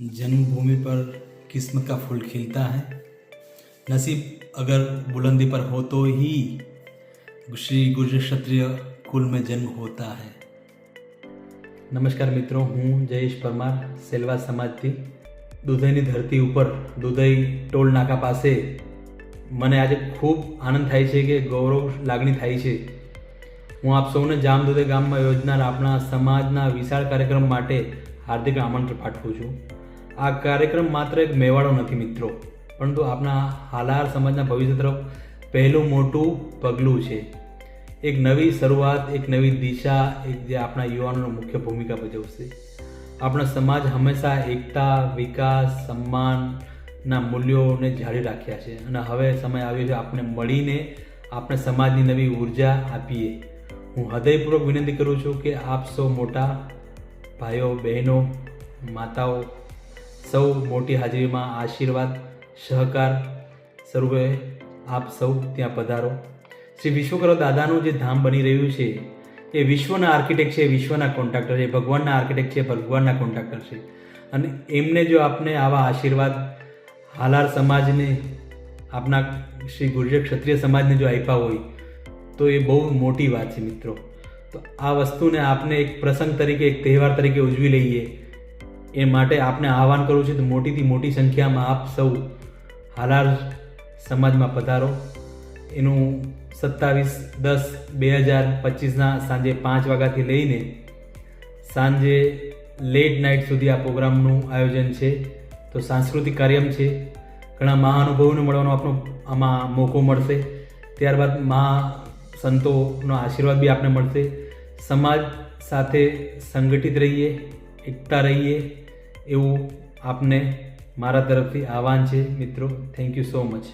जन्मभूमि पर किस्मत का फूल खिलता है नसीब अगर बुलंदी पर हो तो ही श्री गुर्जर ક્ષત્રિય કુલ में जन्म होता है નમસ્કાર મિત્રો હું જયેશ પરમાર સેલવા સમાજથી દુધઈની ધરતી ઉપર દુધઈ ટોલ નાકા પાસે મને આજે ખૂબ આનંદ થાય છે કે ગૌરવ લાગણી થાય છે હું આપ સૌને જામદુધઈ ગામમાં યોજનાર આપણા સમાજના વિશાળ કાર્યક્રમ માટે હાર્દિક આમંત્રણ પાઠવું છું આ કાર્યક્રમ માત્ર એક મેવાડો નથી મિત્રો, પરંતુ આપણા હાલાર સમાજના ભવિષ્ય તરફ પહેલું મોટું પગલું છે. એક નવી શરૂઆત, એક નવી દિશા એક જે આપણા યુવાનોનો મુખ્ય ભૂમિકા ભજવશે. આપણા સમાજ હંમેશા એકતા, વિકાસ સન્માનના મૂલ્યોને જાળવી રાખ્યા છે અને હવે સમય આવ્યો છે આપણે મળીને આપણે સમાજની નવી ઊર્જા આપીએ. હું હૃદયપૂર્વક વિનંતી કરું છું કે આપ સૌ મોટા ભાઈઓ, બહેનો, માતાઓ સૌ મોટી હાજરીમાં આશીર્વાદ, સહકાર સ્વરૂપે આપ સૌ ત્યાં પધારો. શ્રી વિશ્વકર્મા દાદાનું જે ધામ બની રહ્યું છે, એ વિશ્વના આર્કિટેક્ટ છે, વિશ્વના કોન્ટ્રાક્ટર છે, ભગવાનના આર્કિટેક્ટ છે, ભગવાનના કોન્ટ્રાક્ટર છે. અને એમને જો આપને આવા આશીર્વાદ હાલાર સમાજને, આપના શ્રી ગુર્જર ક્ષત્રિય સમાજને જો આપ્યા હોય, તો એ બહુ મોટી વાત છે મિત્રો. તો આ વસ્તુને આપને એક પ્રસંગ તરીકે, એક તહેવાર તરીકે ઉજવી લઈએ. એ માટે આપને આહવાન કરું છું તો મોટીથી મોટી સંખ્યામાં આપ સૌ હાલાર સમાજમાં પધારો. એનું સત્તાવીસ દસ બે હજાર પચીસના સાંજે પાંચ વાગ્યાથી લઈને સાંજે લેટ નાઇટ સુધી આ પ્રોગ્રામનું આયોજન છે. તો સાંસ્કૃતિક કાર્યક્રમ છે. ઘણા મહાનુભાવોને મળવાનો આપણો આમાં મોકો મળશે. ત્યારબાદ મહા સંતોનો આશીર્વાદ બી આપને મળશે. સમાજ સાથે સંગઠિત રહીએ, એકતા રહીએ એવું આપને મારા તરફથી આહવાન છે મિત્રો. Thank you so much